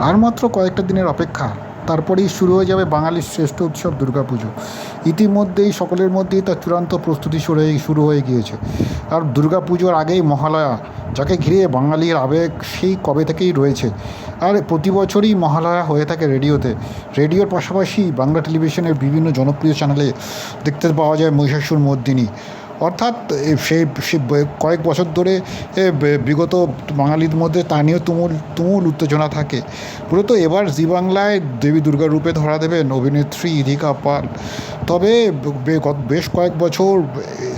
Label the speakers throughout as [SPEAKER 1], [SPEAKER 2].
[SPEAKER 1] আর মাত্র কয়েকটা দিনের অপেক্ষা, তারপরেই শুরু হয়ে যাবে বাঙালির শ্রেষ্ঠ উৎসব দুর্গাপুজো। ইতিমধ্যেই সকলের মধ্যেই তার চূড়ান্ত প্রস্তুতি শুরু হয়ে শুরু হয়ে গিয়েছে। আর দুর্গাপুজোর আগেই মহালয়া, যাকে ঘিরে বাঙালির আবেগ সেই কবে থেকেই রয়েছে। আর প্রতি বছরই মহালয়া হয়ে থাকে রেডিওতে। রেডিওর পাশাপাশি বাংলা টেলিভিশনের বিভিন্ন জনপ্রিয় চ্যানেলে দেখতে পাওয়া যায় মহিষাসুর মর্দিনী। অর্থাৎ সেই কয়েক বছর ধরে বিগত বাঙালির মধ্যে তা নিয়েও তুমুল তুমুল উত্তেজনা থাকে। মূলত এবার জি বাংলায় দেবী দুর্গা রূপে ধরা দেবেন অভিনেত্রী ইধিকা পাল। তবে বেশ কয়েক বছর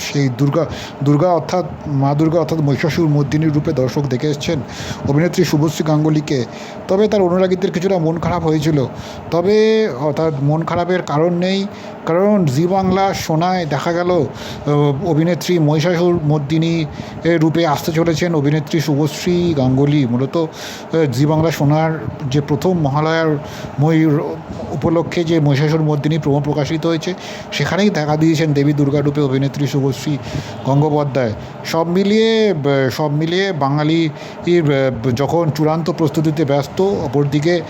[SPEAKER 1] সেই দুর্গা দুর্গা অর্থাৎ মা দুর্গা অর্থাৎ মহিষাসুর মর্দিনীর রূপে দর্শক দেখে এসছেন অভিনেত্রী শুভশ্রী গাঙ্গুলিকে। তবে তার অনুরাগীদের কিছুটা মন খারাপ হয়েছিল। তবে অর্থাৎ মন খারাপের কারণ নেই, কারণ জি বাংলা সোনায় দেখা গেল অভিনেত্রী মহিষাসুর মর্দিনী রূপে আসতে চলেছেন অভিনেত্রী শুভশ্রী গাঙ্গুলি। মূলত জি বাংলা সোনার যে প্রথম মহালয়ার ময়ূর উপলক্ষে যে মহিষাসুর মর্দিনী প্রমো প্রকাশিত হয়েছে সেখানেই দেখা দিয়েছেন দেবী দুর্গা রূপে অভিনেত্রী শুভশ্রী গঙ্গোপাধ্যায়। সব মিলিয়ে সব মিলিয়ে বাঙালি যখন চূড়ান্ত প্রস্তুতিতে ব্যস্ত, অপরদিকে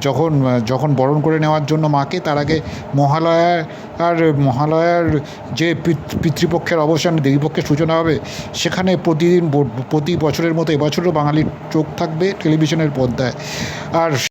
[SPEAKER 1] যখন যখন বরণ করে নেওয়ার জন্য মাকে, তার আগে মহালয়ার, আর মহালয়ার যে পিত- পিতৃপক্ষের অবসান, দেবীপক্ষের সূচনা হবে, সেখানে প্রতিদিন প্রতি বছরের মতো এবছরও বাঙালির চোখ থাকবে টেলিভিশনের পর্দায়। আর